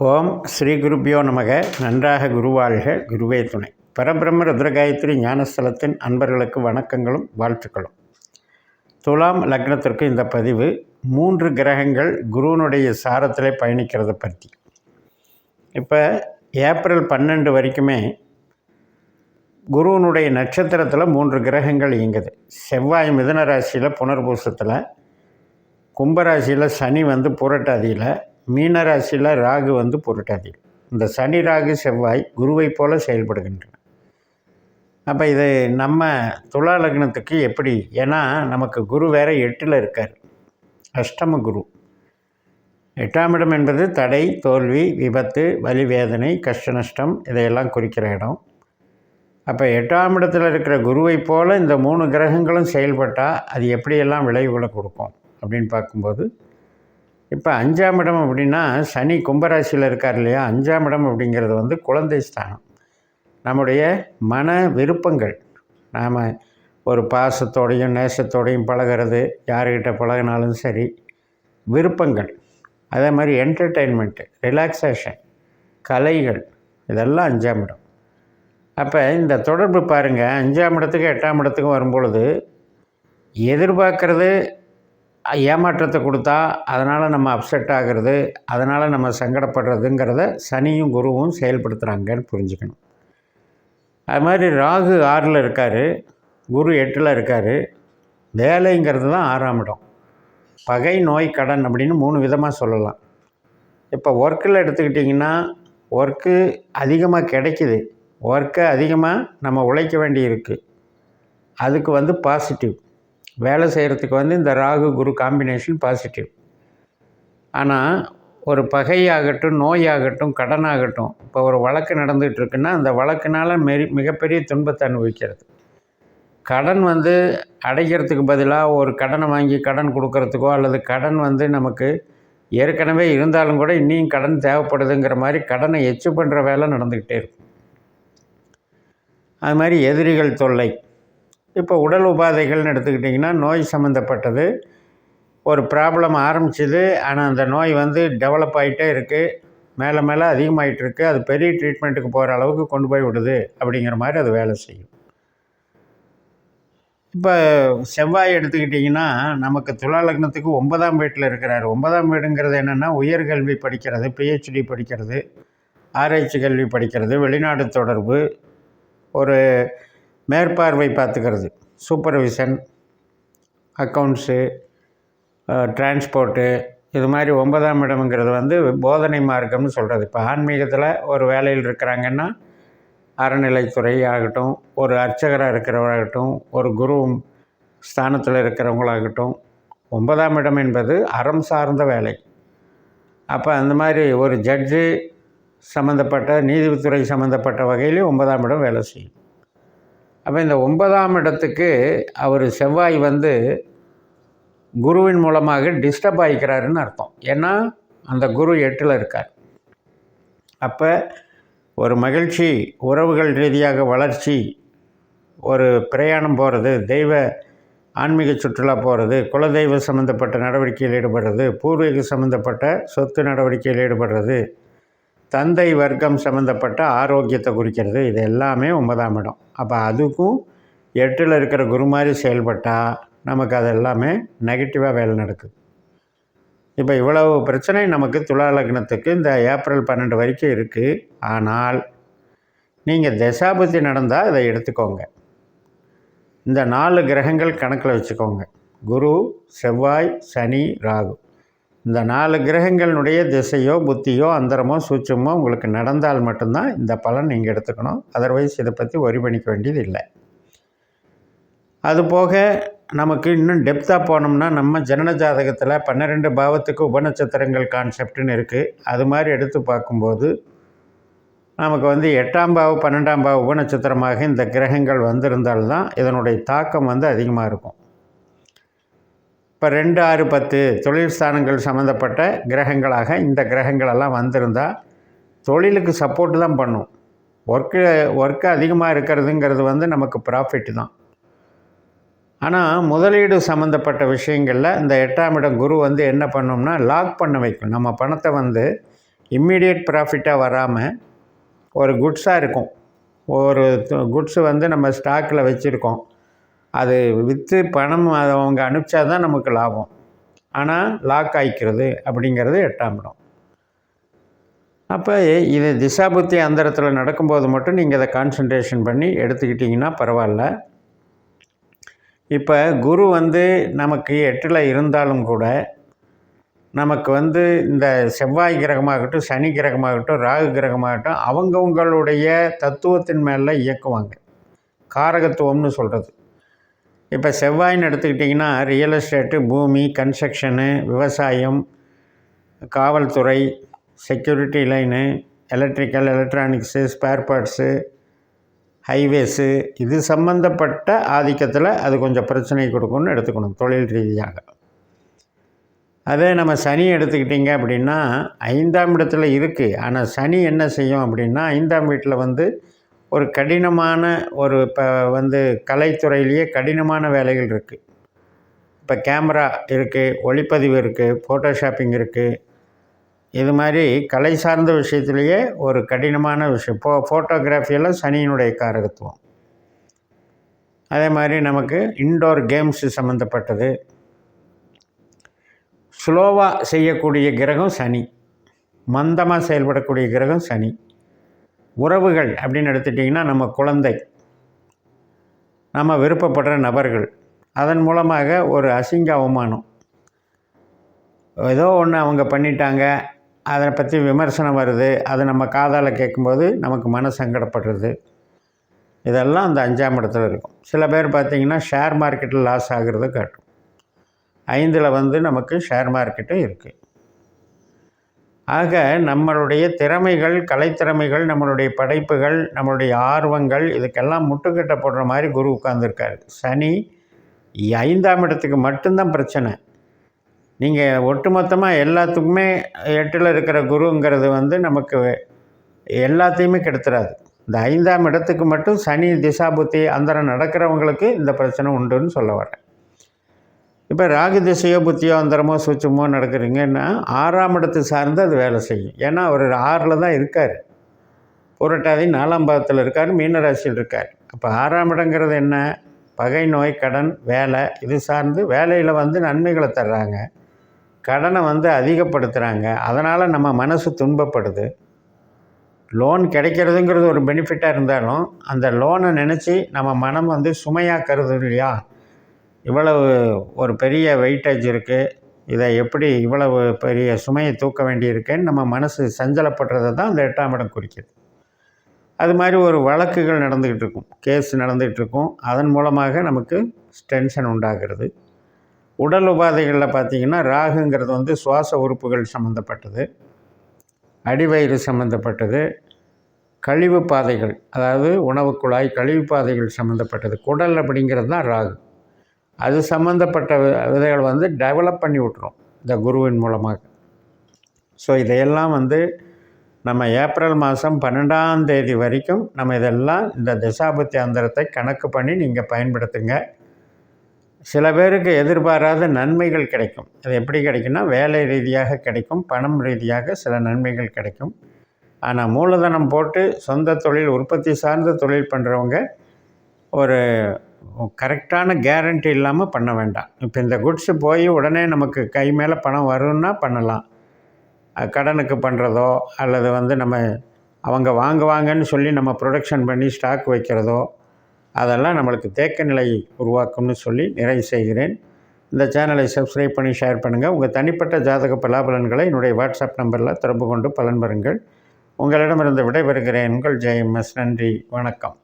ஓம் ஸ்ரீ குருபியோ நமக. நன்றாக குருவாழ்க. குருவே துணை. பரபிரம்ம ருத்ரகாயத்ரி ஞானஸ்தலத்தின் அன்பர்களுக்கு வணக்கங்களும் வாழ்த்துக்களும். துலாம் லக்னத்திற்கு இந்த பதிவு மூன்று கிரகங்கள் குருவனுடைய சாரத்தில் பயணிக்கிறத பற்றி. இப்போ ஏப்ரல் பன்னெண்டு வரைக்குமே குருவனுடைய நட்சத்திரத்தில் மூன்று கிரகங்கள் இயங்குது. செவ்வாய் மிதன ராசியில் புனர்பூசத்தில் கும்பராசியில் சனி வந்து புரட்டாதியில் மீனராசியில் ராகு வந்து புரட்டாதியில் இந்த சனி ராகு செவ்வாய் குருவை போல செயல்படுகின்றன. அப்போ இது நம்ம துலா லக்னத்துக்கு எப்படி? ஏன்னா நமக்கு குரு வேற எட்டில் இருக்கார். அஷ்டம குரு. எட்டாம் இடம் என்பது தடை தோல்வி விபத்து வலி வேதனை கஷ்ட நஷ்டம் இதையெல்லாம் குறிக்கிற இடம். அப்போ எட்டாம் இடத்தில் இருக்கிற குருவை போல் இந்த மூணு கிரகங்களும் செயல்பட்டால் அது எப்படியெல்லாம் விளைவுகளை கொடுக்கும் அப்படின்னு பார்க்கும்போது இப்போ அஞ்சாம் இடம் அப்படின்னா சனி கும்பராசியில் இருக்கார் இல்லையா? அஞ்சாம் இடம் அப்படிங்கிறது வந்து குழந்தை ஸ்தானம். நம்முடைய மன விருப்பங்கள். நாம் ஒரு பாசத்தோடையும் நேசத்தோடையும் பழகிறது யாருக்கிட்ட பழகினாலும் சரி விருப்பங்கள். அதே மாதிரி என்டர்டெயின்மெண்ட்டு ரிலாக்ஸேஷன் கலைகள் இதெல்லாம் அஞ்சாம் இடம். அப்போ இந்த தொடர்பு பாருங்கள் அஞ்சாம் இடத்துக்கு எட்டாம் இடத்துக்கும் வரும்பொழுது எதிர்பார்க்கறது ஏமாற்றத்தை கொடுத்தா அதனால் நம்ம அப்செட் ஆகிறது அதனால் நம்ம சங்கடப்படுறதுங்கிறத சனியும் குருவும் செயல்படுத்துகிறாங்கன்னு புரிஞ்சுக்கணும். அது மாதிரி ராகு ஆறில் இருக்கார் குரு எட்டில் இருக்கார் வேலைங்கிறது தான் ஆறாம் இடம். பகை நோய் கடன் அப்படின்னு மூணு விதமாக சொல்லலாம். இப்போ ஒர்க்கில் எடுத்துக்கிட்டிங்கன்னா ஒர்க்கு அதிகமாக கிடைக்குது. ஒர்க்கை அதிகமாக நம்ம உழைக்க வேண்டி இருக்குது அதுக்கு வந்து பாசிட்டிவ் வேலை செய்கிறதுக்கு வந்து இந்த ராகு குரு காம்பினேஷன் பாசிட்டிவ் ஆனால் ஒரு பகையாகட்டும் நோயாகட்டும் கடனாகட்டும் இப்போ ஒரு வழக்கு நடந்துகிட்டு இருக்குன்னா அந்த வழக்குனால் மெரி மிகப்பெரிய துன்பத்தை அனுபவிக்கிறது. கடன் வந்து அடைக்கிறதுக்கு பதிலாக ஒரு கடனை வாங்கி கடன் கொடுக்கறதுக்கோ அல்லது கடன் வந்து நமக்கு ஏற்கனவே இருந்தாலும் கூட இன்னியும் கடன் தேவைப்படுதுங்கிற மாதிரி கடனை எச்சு பண்ணுற வேலை நடந்துக்கிட்டே இருக்கும். அது மாதிரி எதிரிகள் தொல்லை. இப்போ உடல் உபாதைகள்னு எடுத்துக்கிட்டிங்கன்னா நோய் சம்மந்தப்பட்டது ஒரு ப்ராப்ளம் ஆரம்பிச்சிது. ஆனால் அந்த நோய் வந்து டெவலப் ஆகிட்டே இருக்குது மேலே மேலே அதிகமாகிட்டுருக்கு அது பெரிய ட்ரீட்மெண்ட்டுக்கு போகிற அளவுக்கு கொண்டு போய் விடுது அப்படிங்கிற மாதிரி அது வேலை செய்யும். இப்போ செவ்வாய் எடுத்துக்கிட்டிங்கன்னா நமக்கு துலா லக்னத்துக்கு ஒன்பதாம் வீட்டில் இருக்கிறார். ஒன்பதாம் வீடுங்கிறது என்னென்னா உயர்கல்வி படிக்கிறது பிஹெச்டி படிக்கிறது ஆராய்ச்சி கல்வி படிக்கிறது வெளிநாடு தொடர்பு ஒரு மேற்பார்வை பார்த்துக்கிறது. சூப்பர்விஷன் அக்கௌண்ட்ஸு டிரான்ஸ்போர்ட்டு இது மாதிரி ஒன்பதாம் இடம்ங்கிறது வந்து போதனை மார்க்கம்னு சொல்கிறது இப்போ ஆன்மீகத்தில் ஒரு வேலையில் இருக்கிறாங்கன்னா அறநிலைத்துறை ஆகட்டும் ஒரு அர்ச்சகராக இருக்கிறவராகட்டும் ஒரு குரு ஸ்தானத்தில் இருக்கிறவங்களாகட்டும் ஒன்பதாம் இடம் என்பது அறம் சார்ந்த வேலை. அப்போ அந்த மாதிரி ஒரு ஜட்ஜு சம்மந்தப்பட்ட நீதித்துறை சம்மந்தப்பட்ட வகையிலேயும் ஒன்பதாம் இடம் வேலை செய்யும். அப்போ இந்த ஒன்பதாம் இடத்துக்கு அவர் செவ்வாய் வந்து குருவின் மூலமாக டிஸ்டர்ப் ஆகிக்கிறாருன்னு அர்த்தம். ஏன்னா அந்த குரு எட்டில் இருக்கார். அப்போ ஒரு மகிழ்ச்சி உறவுகள் ரீதியாக வளர்ச்சி ஒரு பிரயாணம் போகிறது தெய்வ ஆன்மீக சுற்றுலா போகிறது குலதெய்வ சம்மந்தப்பட்ட நடவடிக்கையில் ஈடுபடுறது பூர்வீக சம்மந்தப்பட்ட சொத்து நடவடிக்கையில் ஈடுபடுறது தந்தை வர்க்கம் சம்மந்தப்பட்ட ஆரோக்கியத்தை குறிக்கிறது. இது எல்லாமே ஒன்பதாம் இடம். அப்போ அதுக்கும் எட்டில் இருக்கிற குரு மாதிரி செயல்பட்டால் நமக்கு அது எல்லாமே நெகட்டிவாக வேலை நடக்குது. இப்போ இவ்வளவு பிரச்சனை நமக்கு துலா லக்னத்துக்கு இந்த ஏப்ரல் பன்னெண்டு வரைக்கும் இருக்குது ஆனால் நீங்கள் தசாபதி நடந்தால் இதை எடுத்துக்கோங்க. இந்த நாலு கிரகங்கள் கணக்கில் வச்சுக்கோங்க. குரு செவ்வாய் சனி ராகு. இந்த நாலு கிரகங்களினுடைய திசையோ புத்தியோ அந்தரமோ சூட்சமோ உங்களுக்கு நடந்தால் மட்டும்தான் இந்த பலன் நீங்கள் எடுத்துக்கணும். அதர்வைஸ் இதை பற்றி ஒரி பண்ணிக்க வேண்டியது இல்லை. அதுபோக நமக்கு இன்னும் டெப்த்தாக போனோம்னா நம்ம ஜனன ஜாதகத்தில் பன்னிரெண்டு பாவத்துக்கு உபநட்சத்திரங்கள் கான்செப்ட்னு இருக்குது அது மாதிரி எடுத்து பார்க்கும்போது நமக்கு வந்து எட்டாம் பாவம் பன்னெண்டாம் பாவ உபநட்சத்திரமாக இந்த கிரகங்கள் வந்திருந்தால்தான் இதனுடைய தாக்கம் வந்து அதிகமாக இருக்கும். இப்போ ரெண்டு ஆறு பத்து தொழில் ஸ்தானங்கள் சம்மந்தப்பட்ட கிரகங்களாக இந்த கிரகங்களெல்லாம் வந்திருந்தால் தொழிலுக்கு சப்போர்ட்டு தான் பண்ணும். ஒர்க்கு ஒர்க்கு அதிகமாக இருக்கிறதுங்கிறது வந்து நமக்கு ப்ராஃபிட் தான். ஆனால் முதலீடு சம்மந்தப்பட்ட விஷயங்களில் இந்த எட்டாம் இடம் குரு வந்து என்ன பண்ணோம்னா லாக் பண்ண வைக்கும். நம்ம பணத்தை வந்து இம்மிடியட் ப்ராஃபிட்டாக வராமல் ஒரு குட்ஸாக இருக்கும். ஒரு குட்ஸு வந்து நம்ம ஸ்டாக்கில் வச்சுருக்கோம். அது விற்று பணம் அதை அவங்க அனுப்பிச்சா தான் நமக்கு லாபம். ஆனால் லாக் ஆகிக்கிறது அப்படிங்கிறது எட்டாம் இடம். அப்போ இது திசாபுத்தி அந்தரத்தில் நடக்கும்போது மட்டும் நீங்கள் அதை கான்சன்ட்ரேஷன் பண்ணி எடுத்துக்கிட்டிங்கன்னா பரவாயில்ல. இப்போ குரு வந்து நமக்கு எட்டில் இருந்தாலும் கூட நமக்கு வந்து இந்த செவ்வாய் கிரகமாகட்டும் சனி கிரகமாகட்டும் ராகு கிரகமாகட்டும் அவங்கவுங்களுடைய தத்துவத்தின் மேலே இயக்குவாங்க. காரகத்துவம்னு சொல்கிறது இப்போ செவ்வாயின்னு எடுத்துக்கிட்டிங்கன்னா ரியல் எஸ்டேட்டு பூமி கன்ஸ்ட்ரக்ஷனு விவசாயம் காவல்துறை security line electrical electronics spare parts highways இது சம்மந்தப்பட்ட ஆதிக்கத்தில் அது கொஞ்சம் பிரச்சனை கொடுக்கும்னு எடுத்துக்கணும் தொழில் ரீதியாக. அதே நம்ம சனி எடுத்துக்கிட்டிங்க அப்படின்னா ஐந்தாம் இடத்துல இருக்குது ஆனால் சனி என்ன செய்யும் அப்படின்னா ஐந்தாம் வீட்டில் வந்து ஒரு கடினமான ஒரு இப்போ வந்து கலைத்துறையிலேயே கடினமான வேலைகள் இருக்குது இப்போ கேமரா இருக்குது ஒளிப்பதிவு இருக்குது ஃபோட்டோஷாப்பிங் இருக்குது இது மாதிரி கலை சார்ந்த விஷயத்துலேயே ஒரு கடினமான விஷயம். ஃபோ ஃபோட்டோகிராஃபியெல்லாம் சனியினுடைய காரகத்துவம். அதே மாதிரி நமக்கு இன்டோர் கேம்ஸு சம்மந்தப்பட்டது ஸ்லோவாக செய்யக்கூடிய கிரகம் சனி. மந்தமாக செயல்படக்கூடிய கிரகம் சனி. உறவுகள் அப்படின்னு எடுத்துட்டிங்கன்னா நம்ம குழந்தை. நம்ம விருப்பப்படுற நபர்கள். அதன் மூலமாக ஒரு அசிங்க அவமானம். ஏதோ ஒன்று அவங்க பண்ணிட்டாங்க அதை பற்றி விமர்சனம் வருது அதை நம்ம காதால் கேட்கும்போது நமக்கு மன சங்கடப்படுறது. இதெல்லாம் அந்த அஞ்சாம் இடத்துல இருக்கும். சில பேர் பார்த்திங்கன்னா ஷேர் மார்க்கெட்டில் லாஸ் ஆகிறது காட்டும். ஐந்தில் வந்து நமக்கு ஷேர் மார்க்கெட்டும் இருக்குது ஆக நம்மளுடைய திறமைகள் கலைத்திறமைகள் நம்மளுடைய படைப்புகள் நம்மளுடைய ஆர்வங்கள் இதுக்கெல்லாம் முட்டுக்கட்டை போடுற மாதிரி குரு உட்கார்ந்துருக்காரு. சனி ஐந்தாம் இடத்துக்கு மட்டும்தான் பிரச்சனை. நீங்கள் ஒட்டுமொத்தமாக எல்லாத்துக்குமே எட்டில் இருக்கிற குருங்கிறது வந்து நமக்கு எல்லாத்தையுமே கெடுத்துறாது. இந்த ஐந்தாம் இடத்துக்கு மட்டும் சனி திசாபுத்தி அந்தரம் நடக்கிறவங்களுக்கு இந்த பிரச்சனை உண்டுன்னு சொல்ல வரேன் இப்போ ராகு திசையோ புத்தியோ அந்தரமோ சூச்சமோ நடக்கிறீங்கன்னா ஆறாம் இடத்து சார்ந்து அது வேலை செய்யும். ஏன்னா அவர் ஆறில் தான் இருக்கார். புரட்டாதி நாலாம் பாதத்தில் இருக்கார் மீனராசியில் இருக்கார். அப்போ ஆறாம் இடங்கிறது என்ன? பகை நோய் கடன் வேலை. இது சார்ந்து வேலையில் வந்து நன்மைகளை தர்றாங்க. கடனை வந்து அதிகப்படுத்துகிறாங்க அதனால் நம்ம மனசு துன்பப்படுது. லோன் கிடைக்கிறதுங்கிறது ஒரு பெனிஃபிட்டாக இருந்தாலும் அந்த லோனை நினச்சி நம்ம மனம் வந்து சுமையாக்கிறது இல்லையா? இவ்வளவு ஒரு பெரிய வெயிட்டேஜ் இருக்குது இதை எப்படி இவ்வளவு பெரிய சுமையை தூக்க வேண்டியிருக்கேன்னு நம்ம மனசு சஞ்சலப்படுறதை தான் அந்த எட்டாம் இடம் குறிக்கிறது அது மாதிரி ஒரு வழக்குகள் நடந்துக்கிட்டு இருக்கும். கேஸ் நடந்துகிட்டு இருக்கும். அதன் மூலமாக நமக்கு டென்ஷன் உண்டாகிறது. உடல் உபாதைகளில் பார்த்திங்கன்னா ராகுங்கிறது வந்து சுவாச உறுப்புகள் சம்மந்தப்பட்டது அடிவயிறு சம்மந்தப்பட்டது கழிவு பாதைகள் அதாவது உணவு குழாய் கழிவு பாதைகள் சம்மந்தப்பட்டது குடல் அப்படிங்கிறது தான் ராகு. அது சம்மந்தப்பட்ட விதைகள் வந்து டெவலப் பண்ணி விட்ரும் இந்த குருவின் மூலமாக. ஸோ இதையெல்லாம் வந்து நம்ம ஏப்ரல் மாதம் பன்னெண்டாம் தேதி வரைக்கும் நம்ம இதெல்லாம் இந்த திசாபுத்தி அந்தரத்தை கணக்கு பண்ணி நீங்கள் பயன்படுத்துங்க. சில பேருக்கு எதிர்பாராத நன்மைகள் கிடைக்கும். அது எப்படி கிடைக்கும்னா வேலை ரீதியாக கிடைக்கும் பணம் ரீதியாக சில நன்மைகள் கிடைக்கும். ஆனால் மூலதனம் போட்டு சொந்த தொழில் உற்பத்தி சார்ந்த தொழில் பண்ணுறவங்க ஒரு கரெக்டான கேரண்டி இல்லாமல் பண்ண வேண்டாம். இப்போ இந்த குட்ஸு போய் உடனே நமக்கு கை மேலே பணம் வரும்னா பண்ணலாம். கடனுக்கு பண்ணுறதோ அல்லது வந்து நம்ம அவங்க வாங்குவாங்கன்னு சொல்லி நம்ம ப்ரொடக்ஷன் பண்ணி ஸ்டாக் வைக்கிறதோ அதெல்லாம் நம்மளுக்கு தேக்க நிலை உருவாக்கும்னு சொல்லி நிறைவு செய்கிறேன். இந்த சேனலை சப்ஸ்கிரைப் பண்ணி ஷேர் பண்ணுங்கள் உங்கள் தனிப்பட்ட ஜாதக பலாபலன்களை என்னுடைய வாட்ஸ்அப் நம்பரில் தொடர்பு கொண்டு பலன் பெறுங்கள். உங்களிடமிருந்து விடைபெறுகிறேன். உங்கள் ஜெயம்எஸ். நன்றி. வணக்கம்.